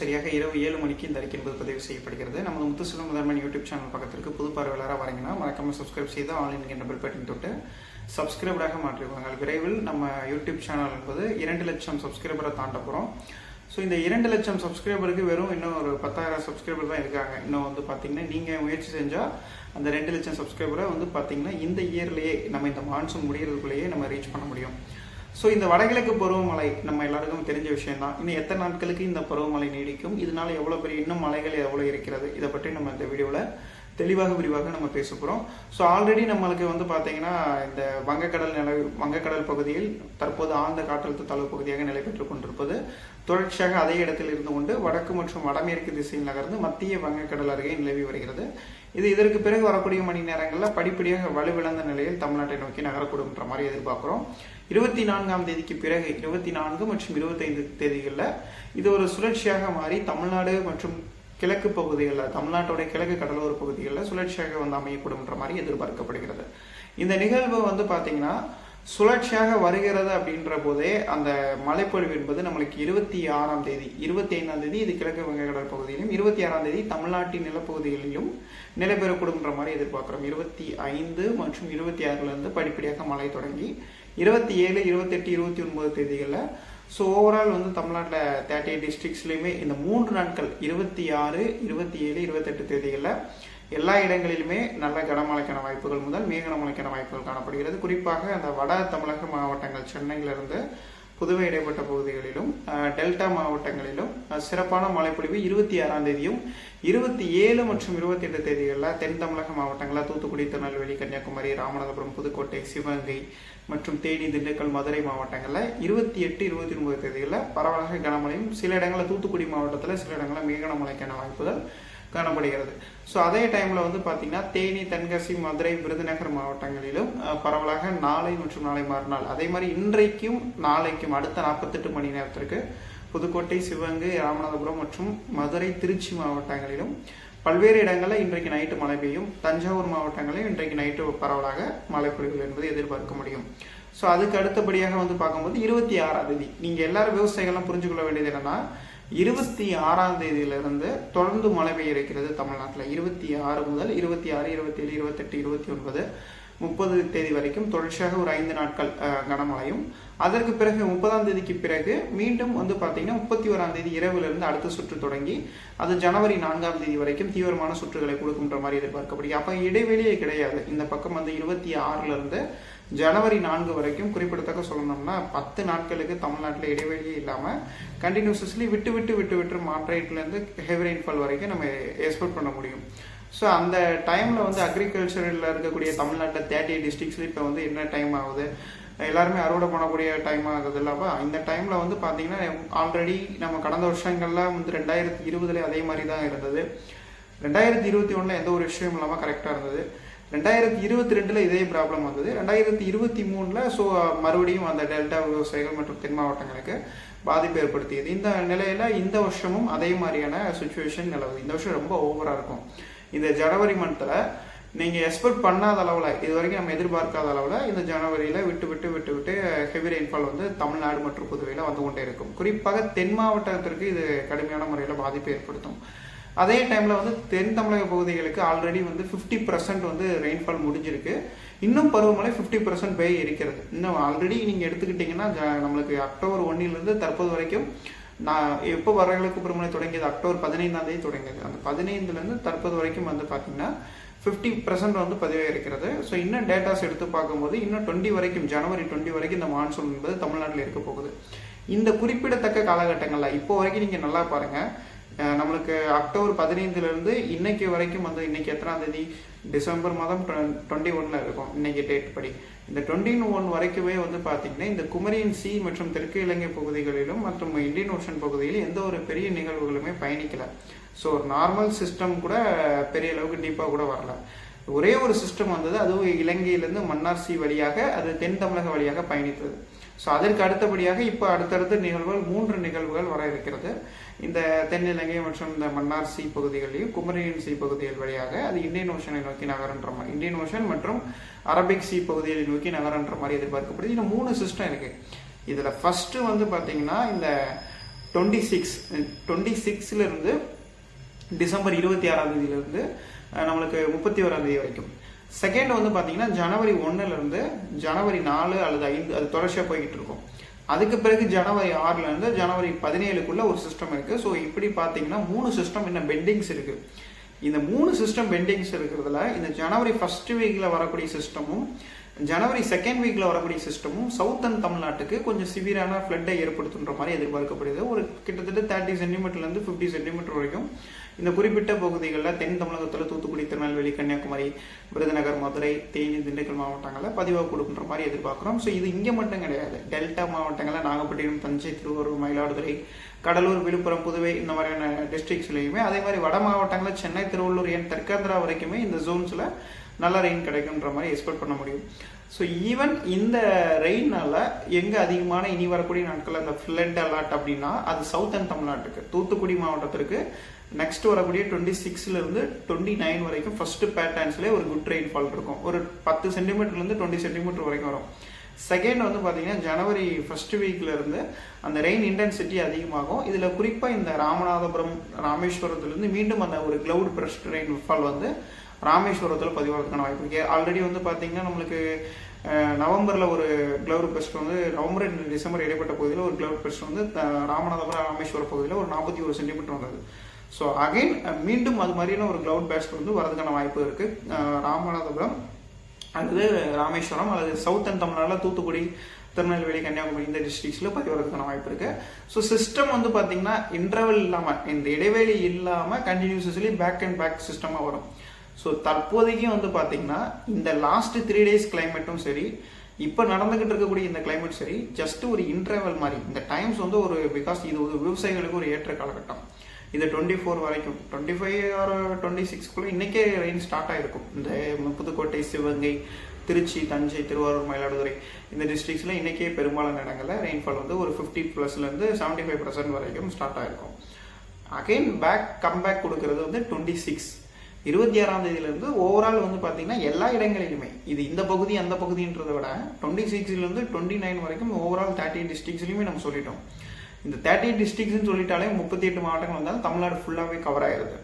சரியாக இரவு ஏழு மணிக்கு இந்த அறிக்கை என்பது பதிவு செய்யப்படுகிறது. நமது முத்துசெல்வம் முதன்மன் யூடியூப் சேனல் பக்கத்திற்கு புது பார்வையாளராக வரீங்கன்னா மறக்காம சப்ஸ்கிரைப் செய்து ஆன்லைன் என்ற பெல் பட்டன் தொட்டு சப்ஸ்கிரைபராக மாற்றிக்கொள்ளுங்கள் விரைவில் நம்ம யூடியூப் சேனல் என்பது இரண்டு லட்சம் சப்ஸ்கிரைபரை தாண்ட போகிறோம் ஸோ இந்த இரண்டு லட்சம் சப்ஸ்கிரைபருக்கு வெறும் இன்னும் ஒரு பத்தாயிரம் சப்ஸ்கிரைபர் தான் இருக்காங்க. இன்னும் வந்து பார்த்தீங்கன்னா நீங்கள் முயற்சி செஞ்சால் அந்த ரெண்டு லட்சம் சப்ஸ்கிரைபரை வந்து பார்த்தீங்கன்னா இந்த இயர்லேயே நம்ம இந்த மான்சூன் முடிகிறதுக்குள்ளேயே நம்ம ரீச் பண்ண முடியும். ஸோ இந்த வடகிழக்கு பருவமழை நம்ம எல்லாருக்கும் தெரிஞ்ச விஷயம் தான் இன்னும் எத்தனை நாட்களுக்கு இந்த பருவமழை நீடிக்கும்? இதனால எவ்வளோ பெரிய இன்னும் மலைகள் எவ்வளோ இருக்கிறது? இதை பற்றி நம்ம இந்த வீடியோவில் தெளிவாக விரிவாக நம்ம பேச போகிறோம் ஸோ ஆல்ரெடி நம்மளுக்கு வந்து பார்த்தீங்கன்னா இந்த வங்கக்கடல் நில வங்கக்கடல் பகுதியில் தற்போது ஆழ்ந்த காற்றழுத்த தாழ்வு பகுதியாக நிலை பெற்றுக் கொண்டிருப்பது தொடர்ச்சியாக அதே இடத்தில் இருந்து கொண்டு வடக்கு மற்றும் வடமேற்கு திசையில் நகர்ந்து மத்திய வங்கக்கடல் அருகே நிலவி வருகிறது. இது இதற்கு பிறகு வரக்கூடிய மணி நேரங்களில் படிப்படியாக வலுவிழந்த நிலையில் தமிழ்நாட்டை நோக்கி நகரக்கூடும்ன்ற மாதிரி எதிர்பார்க்குறோம். இருபத்தி நான்காம் தேதிக்கு பிறகு இருபத்தி நான்கு மற்றும் இருபத்தைந்து தேதிகளில் இது ஒரு சுழற்சியாக மாறி தமிழ்நாடு மற்றும் கிழக்கு பகுதிகளில் தமிழ்நாட்டோட கிழக்கு கடலோர பகுதிகளில் சுழற்சியாக வந்து அமையக்கூடும்ன்ற மாதிரி எதிர்பார்க்கப்படுகிறது. இந்த நிகழ்வு வந்து பார்த்தீங்கன்னா சுழற்சியாக வருகிறது அப்படின்ற போதே அந்த மழைப்பொழிவு என்பது நம்மளுக்கு இருபத்தி ஆறாம் தேதி இருபத்தி ஐந்தாம் தேதி இது கிழக்கு வங்கக்கடல் பகுதியிலும் இருபத்தி ஆறாம் தேதி தமிழ்நாட்டின் நிலப்பகுதிகளிலும் நிலைபெறக்கூடும்ன்ற மாதிரி எதிர்பார்க்குறோம். இருபத்தி ஐந்து மற்றும் இருபத்தி ஆறுல இருந்து படிப்படியாக மழை தொடங்கி இருபத்தி ஏழு இருபத்தெட்டு இருபத்தி ஒன்பது தேதிகளில் ஸோ ஓவரால் வந்து தமிழ்நாட்டில் தேர்ட்டி எயிட் டிஸ்ட்ரிக்ஸ்லையுமே இந்த மூன்று நாட்கள் இருபத்தி ஆறு இருபத்தி ஏழு இருபத்தெட்டு தேதிகளில் எல்லா இடங்களிலுமே நல்ல கனமழைக்கான வாய்ப்புகள் முதல் மேகனமழைக்கான வாய்ப்புகள் காணப்படுகிறது. குறிப்பாக அந்த வட தமிழக மாவட்டங்கள் சென்னையிலிருந்து புதுவை இடைப்பட்ட பகுதிகளிலும் டெல்டா மாவட்டங்களிலும் சிறப்பான மழைப்பொழிவு இருபத்தி ஆறாம் தேதியும் இருபத்தி ஏழு மற்றும் இருபத்தி எட்டு தேதிகளில் தென் தமிழக மாவட்டங்களில் தூத்துக்குடி திருநெல்வேலி கன்னியாகுமரி ராமநாதபுரம் புதுக்கோட்டை சிவகங்கை மற்றும் தேனி திண்டுக்கல் மதுரை மாவட்டங்களில் இருபத்தி எட்டு இருபத்தி ஒன்பது தேதிகளில் பரவலாக கனமழையும் சில இடங்களில் தூத்துக்குடி மாவட்டத்தில் சில இடங்களில் மிக கனமழைக்கான வாய்ப்புகள். காணப்படுகிறது. ஸோ அதே டைமில் வந்து பார்த்தீங்கன்னா தேனி தென்காசி மதுரை விருதுநகர் மாவட்டங்களிலும் பரவலாக நாளை மற்றும் நாளை மறுநாள் அதே மாதிரி இன்றைக்கும் நாளைக்கும் அடுத்த நாற்பத்தெட்டு மணி நேரத்திற்கு புதுக்கோட்டை சிவகங்கை ராமநாதபுரம் மற்றும் மதுரை திருச்சி மாவட்டங்களிலும் பல்வேறு இடங்களில் இன்றைக்கு நைட்டு மழை பெய்யும். தஞ்சாவூர் மாவட்டங்களிலும் இன்றைக்கு நைட்டு பரவலாக மழை பொழிவுகள் என்பதை எதிர்பார்க்க முடியும். ஸோ அதுக்கு அடுத்தபடியாக வந்து பார்க்கும்போது இருபத்தி ஆறாம் தேதி. நீங்கள் எல்லாரும் விவசாயிகள்லாம் புரிஞ்சுக்கொள்ள வேண்டியது என்னன்னா இருபத்தி ஆறாம் தேதியிலிருந்து தொடர்ந்து மழை பெய்யிருக்கிறது தமிழ்நாட்டில். இருபத்தி ஆறு முதல் இருபத்தி ஆறு இருபத்தி ஏழு இருபத்தெட்டு இருபத்தி ஒன்பது முப்பது தேதி வரைக்கும் தொடர்ச்சியாக ஒரு ஐந்து நாட்கள் அஹ், கனமழையும். அதற்கு பிறகு முப்பதாம் தேதிக்கு பிறகு மீண்டும் வந்து பார்த்தீங்கன்னா முப்பத்தி ஓராம் தேதி இரவிலிருந்து அடுத்த சுற்று தொடங்கி அது ஜனவரி நான்காம் தேதி வரைக்கும் தீவிரமான சுற்றுகளை கொடுக்குன்ற மாதிரி எதிர்பார்க்கப்படுகிறது. அப்போ இடைவெளியே கிடையாது. இந்த பக்கம் வந்து இருபத்தி ஆறுல இருந்து ஜனவரி நான்கு வரைக்கும் குறிப்பிடத்தக்க சொல்லணும்னா பத்து நாட்களுக்கு தமிழ்நாட்டில் இடைவெளியே இல்லாமல் கண்டினியூசஸ்லி விட்டு விட்டு விட்டு விட்டு மாற்றேட்லேருந்து ஹெவி ரெயின்ஃபால் வரைக்கும் நம்ம எக்ஸ்போர்ட் பண்ண முடியும். ஸோ அந்த டைமில் வந்து அக்ரிகல்ச்சரில் இருக்கக்கூடிய தமிழ்நாட்டில் தேர்ட்டி எயிட் இப்போ வந்து என்ன டைம் ஆகுது? எல்லாருமே அறுவடை பண்ணக்கூடிய டைம் ஆகுது இல்லாமல் இந்த டைமில் வந்து பார்த்தீங்கன்னா ஆல்ரெடி நம்ம கடந்த வருஷங்கள்ல வந்து ரெண்டாயிரத்தி இருபதுல அதே மாதிரி தான் இருந்தது. ரெண்டாயிரத்தி இருபத்தி ஒன்றில் எந்த ஒரு விஷயம் இல்லாமல் கரெக்டாக இருந்தது. ரெண்டாயிரத்தி இருபத்தி ரெண்டில் இதே ப்ராப்ளம் வந்தது. ரெண்டாயிரத்தி இருபத்தி மூணில் ஸோ மறுபடியும் அந்த டெல்டா விவசாயிகள் மற்றும் தென் மாவட்டங்களுக்கு பாதிப்பு ஏற்படுத்தியது. இந்த நிலையில இந்த வருஷமும் அதே மாதிரியான சுச்சுவேஷன் நிலவுது. இந்த வருஷம் ரொம்ப ஓவராக இருக்கும். இந்த ஜனவரி மந்தில் நீங்கள் எக்ஸ்பெக்ட் பண்ணாத அளவில் இது வரைக்கும் நம்ம எதிர்பார்க்காத அளவில் இந்த ஜனவரியில் விட்டு விட்டு விட்டு விட்டு ஹெவி ரெயின்ஃபால் வந்து தமிழ்நாடு மற்றும் புதுவையில் வந்து கொண்டே இருக்கும். குறிப்பாக தென் மாவட்டத்திற்கு இது கடுமையான முறையில் பாதிப்பை ஏற்படுத்தும். அதே டைமில் வந்து தென் தமிழக பகுதிகளுக்கு ஆல்ரெடி வந்து ஃபிஃப்டி பர்சன்ட் வந்து ரெயின்ஃபால் முடிஞ்சிருக்கு. இன்னும் பருவமழை ஃபிஃப்டி பர்சன்ட் பெய் இருக்கிறது. இன்னும் ஆல்ரெடி நீங்கள் எடுத்துக்கிட்டிங்கன்னா ஜ- நம்மளுக்கு அக்டோபர் ஒன்னிலிருந்து தற்போது வரைக்கும் நான் எப்போ வரகளுக்கு பருவமழை தொடங்கியது? அக்டோபர் பதினைந்தாம் தேதி தொடங்கியது. அந்த பதினைந்துலேருந்து தற்போது வரைக்கும் வந்து பார்த்தீங்கன்னா ஃபிஃப்டி பர்சன்ட் வந்து பதிவாக இருக்கிறது. ஸோ இன்னும் டேட்டாஸ் எடுத்து பார்க்கும்போது இன்னும் டுவெண்ட்டி வரைக்கும் ஜனவரி டுவெண்ட்டி வரைக்கும் இந்த மான்சூன் என்பது தமிழ்நாட்டில் இருக்க போகுது. இந்த குறிப்பிடத்தக்க காலகட்டங்களில் இப்போ வரைக்கும் நீங்கள் நல்லா பாருங்கள் நம்மளுக்கு அக்டோபர் பதினைந்துலேருந்து இன்னைக்கு வரைக்கும் வந்து இன்னைக்கு எத்தனாம் தேதி? டிசம்பர் மாதம் டுவெண்ட்டி ஒன்ல இருக்கும் இன்னைக்கு டேட் படி. இந்த டுவெண்ட்டி ஒன் வரைக்குமே வந்து பார்த்தீங்கன்னா இந்த குமரியின் சி மற்றும் தெற்கு இலங்கை பகுதிகளிலும் மற்றும் இந்தியன் ஓஷன் பகுதியிலும் எந்த ஒரு பெரிய நிகழ்வுகளுமே பயணிக்கல. ஸோ ஒரு நார்மல் சிஸ்டம் கூட பெரிய அளவுக்கு டீப்பாக கூட வரல. ஒரே ஒரு சிஸ்டம் வந்தது அதுவும் இலங்கையிலேருந்து மன்னார் சி வழியாக அது தென் தமிழக வழியாக பயணித்தது. ஸோ அதற்கு அடுத்தபடியாக இப்போ அடுத்தடுத்த நிகழ்வுகள் மூன்று நிகழ்வுகள் வர இருக்கிறது. இந்த தென்னிலங்கை மற்றும் இந்த மன்னார் சி பகுதிகளையும் குமரியின் சி பகுதிகள் வழியாக அது இந்தியன் ஓஷனை நோக்கி நகரன்ற மாதிரி இந்தியன் ஓஷன் மற்றும் அரபிக் சி பகுதிகளை நோக்கி நகரன்ற மாதிரி எதிர்பார்க்கப்படுது. இதில் மூணு சிஸ்டம் இருக்கு. இதில் ஃபர்ஸ்ட் வந்து பார்த்தீங்கன்னா இந்த டுவெண்ட்டி சிக்ஸ் டுவெண்ட்டி சிக்ஸ்லேருந்து டிசம்பர் இருபத்தி ஆறாம் தேதியிலிருந்து நம்மளுக்கு முப்பத்தி ஓராம் தேதி வரைக்கும். செகண்ட் வந்து பார்த்தீங்கன்னா ஜனவரி ஒன்றுலேருந்து ஜனவரி நாலு அல்லது ஐந்து அது தொடர்ச்சியாக போய்கிட்டு இருக்கும். அதுக்கு பிறகு ஜனவரி ஆறுலேருந்து ஜனவரி பதினேழுக்குள்ளே ஒரு சிஸ்டம் இருக்குது ஸோ இப்படி பார்த்தீங்கன்னா மூணு சிஸ்டம் இன்னும் பெண்டிங்ஸ் இருக்குது இந்த மூணு சிஸ்டம் பெண்டிங்ஸ் இருக்கிறதுல இந்த ஜனவரி ஃபர்ஸ்ட் வீக்கில் வரக்கூடிய சிஸ்டமும் ஜனவரி செகண்ட் வீக்ல வரக்கூடிய சிஸ்டமும் சவுத்தன் தமிழ்நாட்டுக்கு கொஞ்சம் சிவியரான ஃப்ளட்டை ஏற்படுத்துன்ற மாதிரி எதிர்பார்க்கப்படுது. ஒரு கிட்டத்தட்ட தேர்ட்டி சென்டிமீட்டர்ல இருந்து ஃபிஃப்டி சென்டிமீட்டர் வரைக்கும் இந்த குறிப்பிட்ட பகுதிகளில் தென் தமிழகத்தில் தூத்துக்குடி திருநெல்வேலி கன்னியாகுமரி விருதுநகர் மதுரை தேனி திண்டுக்கல் மாவட்டங்களில் பதிவாக கொடுக்குன்ற மாதிரி எதிர்பார்க்குறோம். ஸோ இது இங்கே மட்டும் கிடையாது. டெல்டா மாவட்டங்களில் நாகப்பட்டினம் தஞ்சை திருவாரூர் மயிலாடுதுறை கடலூர் விழுப்புரம் புதுவை இந்த மாதிரியான டிஸ்ட்ரிக்ஸ்லையுமே அதே மாதிரி வட மாவட்டங்களில் சென்னை திருவள்ளூர் ஏன் தெற்காந்திரா வரைக்குமே இந்த ஜோன்ஸில் நல்ல ரெயின் கிடைக்குன்ற மாதிரி எக்ஸ்பெக்ட் பண்ண முடியும். ஸோ ஈவன் இந்த ரெயின்னால எங்கே அதிகமான இனி வரக்கூடிய நாட்களில் அந்த ஃப்ளட் அலர்ட் அப்படின்னா அது சவுத்தன் தமிழ்நாட்டுக்கு. தூத்துக்குடி மாவட்டத்திற்கு நெக்ஸ்ட் வரக்கூடிய டுவெண்ட்டி சிக்ஸ்லேருந்து டுவெண்ட்டி நைன் வரைக்கும் ஃபர்ஸ்ட் பேட்டர்ன்ஸ்லேயே ஒரு குட் ரெயின் ஃபால் இருக்கும். ஒரு பத்து சென்டிமீட்டர்லேருந்து டுவெண்ட்டி சென்டிமீட்டர் வரைக்கும் வரும். செகண்ட் வந்து பார்த்தீங்கன்னா ஜனவரி ஃபர்ஸ்ட் வீக்லேருந்து அந்த ரெயின் இன்டென்சிட்டி அதிகமாகும். இதில் குறிப்பாக இந்த ராமநாதபுரம் ராமேஸ்வரத்துலேருந்து மீண்டும் அந்த ஒரு க்ளவுட் பிரஸ்ட் ரெயின் ஃபால் வந்து ராமேஸ்வரத்தில் பதிவாகிறதுக்கான வாய்ப்பு இருக்கு. ஆல்ரெடி வந்து பார்த்தீங்கன்னா நம்மளுக்கு நவம்பரில் ஒரு கிளவுட் பெஸ்ட் வந்து நவம்பர் டிசம்பர் இடைப்பட்ட பகுதியில் ஒரு கிளவுட் பெஸ்ட் வந்து ராமநாதபுரம் ராமேஸ்வரம் பகுதியில் ஒரு நாற்பத்தி ஒரு சென்டிமீட்டர் வந்தது. ஸோ அகைன் மீண்டும் அது மாதிரியான ஒரு கிளவுட் பேஸ்ட் வந்து வரதுக்கான வாய்ப்பு இருக்கு. ராமநாதபுரம் அல்லது ராமேஸ்வரம் அல்லது சவுத் அண்ட் தமிழ்நாட்டில் தூத்துக்குடி திருநெல்வேலி கன்னியாகுமரி இந்த டிஸ்ட்ரிக்ஸில் பதிவறதுக்கான வாய்ப்பு இருக்கு. ஸோ சிஸ்டம் வந்து பார்த்தீங்கன்னா இன்டர்வல் இல்லாமல் இந்த இடைவெளி இல்லாமல் கண்டினியூஸ்லி பேக் அண்ட் பேக் சிஸ்டமாக வரும். ஸோ தற்போதைக்கு வந்து பார்த்தீங்கன்னா இந்த லாஸ்ட் த்ரீ டேஸ் கிளைமேட்டும் சரி இப்போ நடந்துகிட்டு இருக்கக்கூடிய இந்த கிளைமேட் சரி ஜஸ்ட் ஒரு இன்டர்வல் மாதிரி. இந்த டைம்ஸ் வந்து ஒரு பிகாஸ் இது ஒரு விவசாயிகளுக்கு ஒரு ஏற்ற காலகட்டம். இது டுவெண்ட்டி ஃபோர் வரைக்கும். டுவெண்ட்டி ஃபைவ் ஆர் டுவெண்ட்டி சிக்ஸ்க்குள்ளே இன்னைக்கே ரெயின் ஸ்டார்ட் ஆகிருக்கும் இந்த புதுக்கோட்டை சிவகங்கை திருச்சி தஞ்சை திருவாரூர் மயிலாடுதுறை இந்த டிஸ்ட்ரிக்ஸில் இன்னைக்கே பெரும்பாலான இடங்களில் ரெயின்ஃபால் வந்து ஒரு ஃபிஃப்டி ப்ளஸ்லேருந்து செவன்ட்டி ஃபைவ் பர்சன்ட் வரைக்கும் ஸ்டார்ட் ஆயிருக்கும். அகைன் பேக் கம்பேக் கொடுக்கறது வந்து டுவெண்ட்டி சிக்ஸ் இருபத்தி ஆறாம் தேதியிலிருந்து ஓவரால் வந்து பார்த்தீங்கன்னா எல்லா இடங்களிலுமே இது இந்த பகுதி அந்த பகுதின்றதை விட டுவெண்ட்டி சிக்ஸ்லேருந்து டுவெண்ட்டி நைன் வரைக்கும் ஓவரால் தேர்ட்டி டிஸ்ட்ரிக்ஸ்லையுமே நம்ம சொல்லிட்டோம். இந்த தேர்ட்டி டிஸ்ட்ரிக்ஸ்னு சொல்லிட்டாலே முப்பத்தி எட்டு மாவட்டங்கள் வந்தாலும் தமிழ்நாடு ஃபுல்லாகவே கவர் ஆயிருது.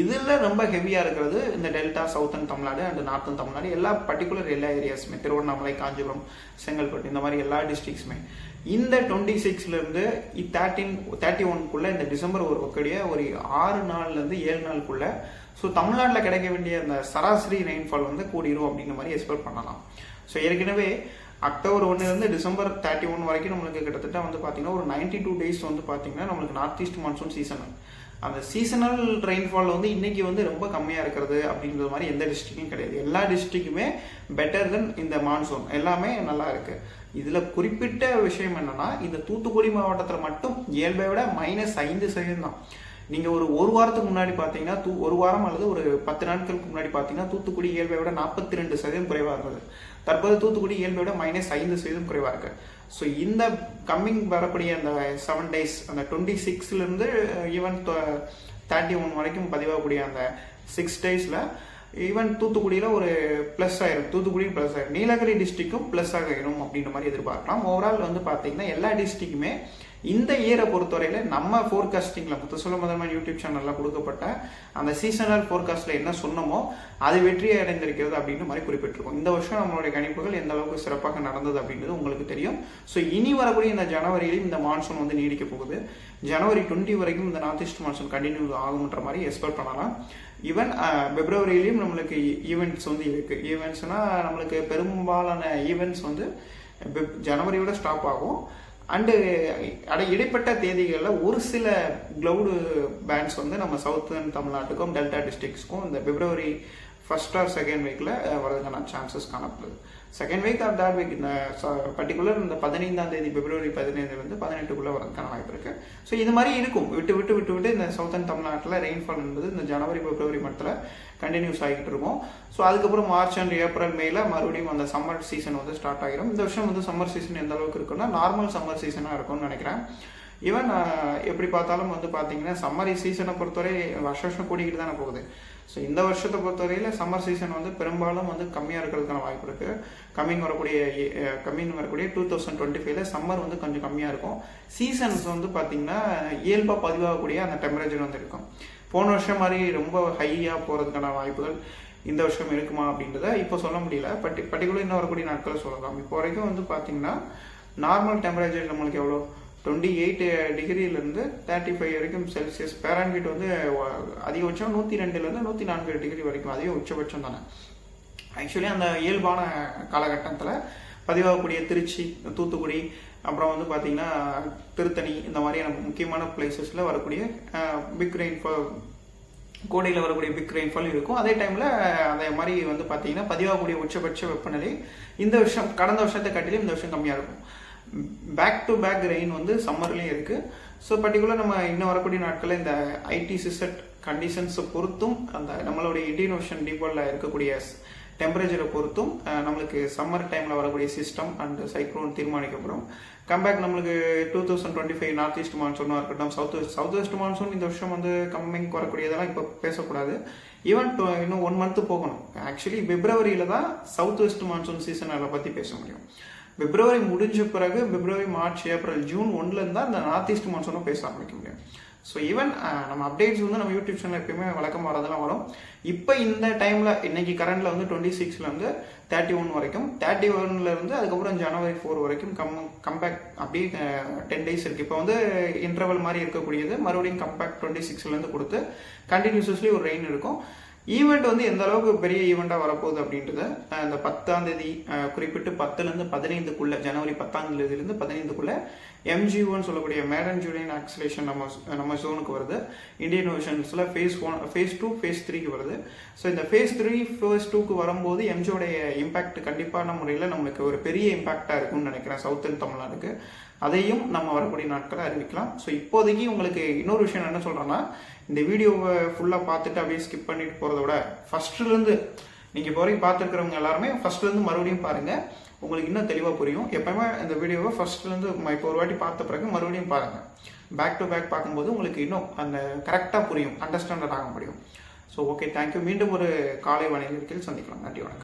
இதில் ரொம்ப ஹெவியாக இருக்கிறது இந்த delta southern Tamil Nadu and northern Tamil Nadu. எல்லா பர்டிகுலர் எல்லா ஏரியாஸுமே திருவண்ணாமலை காஞ்சிபுரம் செங்கல்பட்டு இந்த மாதிரி எல்லா டிஸ்ட்ரிக்ஸுமே இந்த டுவெண்ட்டி சிக்ஸ்லேருந்து தேர்ட்டின் தேர்ட்டி ஒன்குள்ள இந்த டிசம்பர் ஒரு ஒக்கடிய ஒரு ஆறு நாள்லேருந்து ஏழு நாளுக்குள்ள ஸோ தமிழ்நாட்டில் கிடைக்க வேண்டிய அந்த சராசரி ரெயின்ஃபால் வந்து கூடிரும் அப்படிங்கிற மாதிரி எக்ஸ்பெக்ட் பண்ணலாம். ஸோ ஏற்கனவே அக்டோபர் ஒன்றுலேருந்து டிசம்பர் தேர்ட்டி ஒன் வரைக்கும் நம்மளுக்கு கிட்டத்தட்ட வந்து பார்த்தீங்கன்னா ஒரு நைன்டி டூ டேஸ் வந்து பார்த்தீங்கன்னா நம்மளுக்கு நார்த் ஈஸ்ட் மான்சூன் சீசன் அந்த சீசனல் ரெயின்ஃபால் வந்து இன்னைக்கு வந்து ரொம்ப கம்மியாக இருக்கிறது அப்படின்றது மாதிரி எந்த டிஸ்ட்ரிக்டும் கிடையாது. எல்லா டிஸ்ட்ரிக்குமே பெட்டர் தென் இந்த மான்சூன் எல்லாமே நல்லா இருக்கு. இதில் குறிப்பிட்ட விஷயம் என்னன்னா இந்த தூத்துக்குடி மாவட்டத்தில் மட்டும் இயல்பை விட மைனஸ் ஐந்து சதவீதம் தான். நீங்கள் ஒரு ஒரு வாரத்துக்கு முன்னாடி பார்த்தீங்கன்னா தூ ஒரு வாரம் அல்லது ஒரு பத்து நாட்களுக்கு முன்னாடி பார்த்தீங்கன்னா தூத்துக்குடி இயல்பை விட நாற்பத்தி ரெண்டு சதவீதம் குறைவாக இருந்தது. தற்போது தூத்துக்குடி இயல்பை விட மைனஸ் ஐந்து சதவீதம் குறைவாக இருக்குது ஸோ இந்த கம்மிங் வரக்கூடிய அந்த செவன் டேஸ் அந்த டுவெண்ட்டி சிக்ஸ்லேருந்து ஈவன் தேர்ட்டி ஒன் வரைக்கும் பதிவாகக்கூடிய அந்த சிக்ஸ் டேஸில் ஈவன் தூத்துக்குடியில் ஒரு ப்ளஸ் ஆயிரும். தூத்துக்குடி ப்ளஸ் ஆயிரும். நீலகிரி டிஸ்ட்ரிக்கும் ப்ளஸ் ஆகிடும் அப்படின்ற மாதிரி எதிர்பார்க்கலாம். ஓவரால் வந்து பார்த்தீங்கன்னா எல்லா டிஸ்ட்ரிக்குமே இந்த இயரை பொறுத்தவரையில நம்ம ஃபோர்காஸ்டிங்ல முத்துசொல்ல முதன்மை யூடியூப் சேனல்ல கொடுக்கப்பட்ட அந்த சீசனல் ஃபோர்காஸ்ட்ல என்ன சொன்னமோ அது வெற்றியை அடைந்திருக்கிறது அப்படின்னு மாதிரி குறிப்பிட்டிருக்கோம். இந்த வருஷம் நம்மளுடைய கணிப்புகள் எந்த அளவுக்கு சிறப்பாக நடந்தது அப்படின்றது உங்களுக்கு தெரியும். ஸோ இனி வரக்கூடிய இந்த ஜனவரியிலும் இந்த மான்சூன் வந்து நீடிக்க போகுது. ஜனவரி டுவெண்ட்டி வரைக்கும் இந்த நார்த் ஈஸ்ட் மான்சூன் கண்டினியூ ஆகும்ன்ற மாதிரி எக்ஸ்பெக்ட் பண்ணலாம். ஈவன் பிப்ரவரியிலையும் நம்மளுக்கு ஈவெண்ட்ஸ் வந்து இருக்கு. ஈவெண்ட்ஸ்னா நம்மளுக்கு பெரும்பாலான ஈவெண்ட்ஸ் வந்து ஜனவரியோட ஸ்டாப் ஆகும். அண்டு அட இடைப்பட்ட தேதிகளில் ஒரு சில க்ளவுடு பேண்ட்ஸ் வந்து நம்ம சவுத்தர்ன் தமிழ்நாட்டுக்கும் டெல்டா டிஸ்ட்ரிக்ஸ்க்கும் இந்த பிப்ரவரி ஃபர்ஸ்ட் ஆர் செகண்ட் வீக்கில் வரதுக்கான சான்சஸ் காணப்படுது. Second week or third week இந்த பர்டிகுலர் இந்த பதினைந்தாம் தேதி பிப்ரவரி பதினைந்துலேருந்து பதினெட்டுக்குள்ளே வரதுக்கான வாய்ப்பு இருக்குது ஸோ இது மாதிரி இருக்கும். விட்டு விட்டு விட்டு விட்டு இந்த சவுத்தன் தமிழ்நாட்டில் ரெயின்ஃபால் என்பது இந்த ஜனவரி பிப்ரவரி மட்டத்தில் கண்டினியூஸ் ஆகிட்டு இருக்கும். ஸோ அதுக்கப்புறம் மார்ச் அண்ட் ஏப்ரல் மேல மறுபடியும் அந்த சம்மர் சீசன் வந்து ஸ்டார்ட் ஆகிடும் இந்த வருஷம் வந்து சம்மர் சீசன் எந்த அளவுக்கு இருக்குன்னா நார்மல் சம்மர் சீசனாக இருக்கும்னு நினைக்கிறேன். ஈவன் எப்படி பார்த்தாலும் வந்து பார்த்தீங்கன்னா சம்மர் சீசனை பொறுத்தவரை வருஷ வருஷம் கூடிக்கிட்டு தானே போகுது. ஸோ இந்த வருஷத்தை பொறுத்தவரையில் சம்மர் சீசன் வந்து பெரும்பாலும் வந்து கம்மியாக இருக்கிறதுக்கான வாய்ப்பு இருக்குது கம்மிங் வரக்கூடிய கம்மிங் வரக்கூடிய டூ தௌசண்ட் டுவெண்ட்டி ஃபைவ்ல சம்மர் வந்து கொஞ்சம் கம்மியாக இருக்கும். சீசன்ஸ் வந்து பார்த்தீங்கன்னா இயல்பாக பதிவாகக்கூடிய அந்த டெம்பரேச்சர் வந்து இருக்கும். போன வருஷம் மாதிரி ரொம்ப ஹையாக போகிறதுக்கான வாய்ப்புகள் இந்த வருஷம் இருக்குமா அப்படின்றத இப்போ சொல்ல முடியல. பட் பர்டிகுலர் இன்னும் வரக்கூடிய நாட்கள் சொல்லலாம். இப்போ வரைக்கும் வந்து பார்த்தீங்கன்னா நார்மல் டெம்பரேச்சர் நம்மளுக்கு எவ்வளோ? டுவெண்ட்டி எயிட் டிகிரியிலேருந்து தேர்ட்டி ஃபைவ் வரைக்கும் செல்சியஸ் பேரான்கிட் வந்து அதிகபட்சம் நூற்றி ரெண்டுலேருந்து நூற்றி நான்கு டிகிரி வரைக்கும் அதே உச்சபட்சம் தானே. ஆக்சுவலி அந்த இயல்பான காலகட்டத்தில் பதிவாகக்கூடிய திருச்சி தூத்துக்குடி அப்புறம் வந்து பார்த்தீங்கன்னா திருத்தணி இந்த மாதிரியான முக்கியமான பிளேசஸில் வரக்கூடிய பிக் ரெயின்ஃபால் கோடையில் வரக்கூடிய பிக் ரெயின்ஃபால் இருக்கும். அதே டைமில் அதே மாதிரி வந்து பார்த்தீங்கன்னா பதிவாகக்கூடிய உச்சபட்ச வெப்பநிலை இந்த வருஷம் கடந்த வருஷத்தை காட்டிலும் இந்த வருஷம் கம்மியாக இருக்கும். பேக் டு பேக் ரெயின் வந்து சம்மர்லேயும் இருக்குது ஸோ பர்டிகுலர் நம்ம இன்னும் வரக்கூடிய நாட்களில் இந்த ஐடி சிசட் கண்டிஷன்ஸை பொறுத்தும் அந்த நம்மளுடைய இண்டியன் ஓஷன் டீப்போலில் இருக்கக்கூடிய டெம்பரேச்சரை பொறுத்தும் நம்மளுக்கு சம்மர் டைமில் வரக்கூடிய சிஸ்டம் அண்ட் சைக்ளோன் தீர்மானிக்கப்படும். கம்பேக் நம்மளுக்கு two thousand twenty five north east மான்சூனாக இருக்கட்டும் south west south west monsoon இந்த வருஷம் வந்து கம்மிங் வரக்கூடியதெல்லாம் இப்போ பேசக்கூடாது. ஈவன் இன்னும் ஒன் மந்த்து போகணும். ஆக்சுவலி பிப்ரவரியில் தான் சவுத் வெஸ்ட் மான்சூன் சீசன் அதை பற்றி பேச முடியும். பிப்ரவரி முடிஞ்ச பிறகு பிப்ரவரி மார்ச் ஏப்ரல் ஜூன் ஒன்றுலேருந்து தான் இந்த நார்த் ஈஸ்ட் மான்சூனும் பேச ஆரம்பிக்க முடியும். ஸோ ஈவன் நம்ம அப்டேட்ஸ் வந்து நம்ம யூடியூப் சேனல் எப்பயுமே வழக்கம் வரதெல்லாம் வரும். இப்போ இந்த டைம்ல இன்னைக்கு கரண்ட்ல வந்து டுவெண்ட்டி சிக்ஸ்ல இருந்து தேர்ட்டி ஒன் வரைக்கும். தேர்ட்டி ஒன்ல இருந்து அதுக்கப்புறம் ஜனவரி ஃபோர் வரைக்கும் கம் கம்பேக் அப்படியே டென் டேஸ் இருக்கு. இப்போ வந்து இன்டர்வல் மாதிரி இருக்கக்கூடியது. மறுபடியும் கம்பேக் டுவெண்ட்டி சிக்ஸ்ல இருந்து கொடுத்து கண்டினியூஸ்லி ஒரு ரெயின் இருக்கும். ஈவெண்ட் வந்து எந்த அளவுக்கு பெரிய ஈவெண்ட்டாக வரப்போகுது அப்படின்றத இந்த பத்தாம் தேதி குறிப்பிட்டு பத்துலேருந்து பதினைந்துக்குள்ள ஜனவரி பத்தாம் தேதியிலேருந்து பதினைந்துக்குள்ள எம்ஜிஓன்னு சொல்லக்கூடிய மேடன் ஜூலியன் ஆக்சிலேஷன் நம்ம நம்ம ஜோனுக்கு வருது. Indian ஓஷன்ஸில் phase one phase two phase த்ரீக்கு வருது. ஸோ இந்த ஃபேஸ் த்ரீ ஃபேஸ் டூக்கு வரும்போது எம்ஜியோடைய இம்பாக்ட் கண்டிப்பான முறையில் நம்மளுக்கு ஒரு பெரிய இம்பாக்டாக இருக்கும்னு நினைக்கிறேன் சவுத்தன் தமிழ்நாடுக்கு. அதையும் நம்ம வரக்கூடிய நாட்களை அறிவிக்கலாம். ஸோ இப்போதைக்கு உங்களுக்கு இன்னொரு விஷயம் என்ன சொல்கிறேன்னா இந்த வீடியோவை ஃபுல்லாக பார்த்துட்டு அப்படியே ஸ்கிப் பண்ணிட்டு போகிறத விட ஃபர்ஸ்ட்லேருந்து நீங்கள் இப்போ வரைக்கும் பார்த்துருக்கிறவங்க எல்லாருமே ஃபர்ஸ்ட்லேருந்து மறுபடியும் பாருங்கள் உங்களுக்கு இன்னும் தெளிவாக புரியும். எப்பயுமே இந்த வீடியோவை ஃபர்ஸ்ட்லேருந்து இப்போ ஒரு வாட்டி பார்த்த பிறகு மறுபடியும் பாருங்கள் பேக் டு பேக் பார்க்கும்போது உங்களுக்கு இன்னும் அந்த கரெக்டாக புரியும் அண்டர்ஸ்டாண்டட் ஆக முடியும். ஸோ ஓகே தேங்க்யூ மீண்டும் ஒரு காலை வணிகத்தில் சந்திக்கலாம். நன்றி வணக்கம்.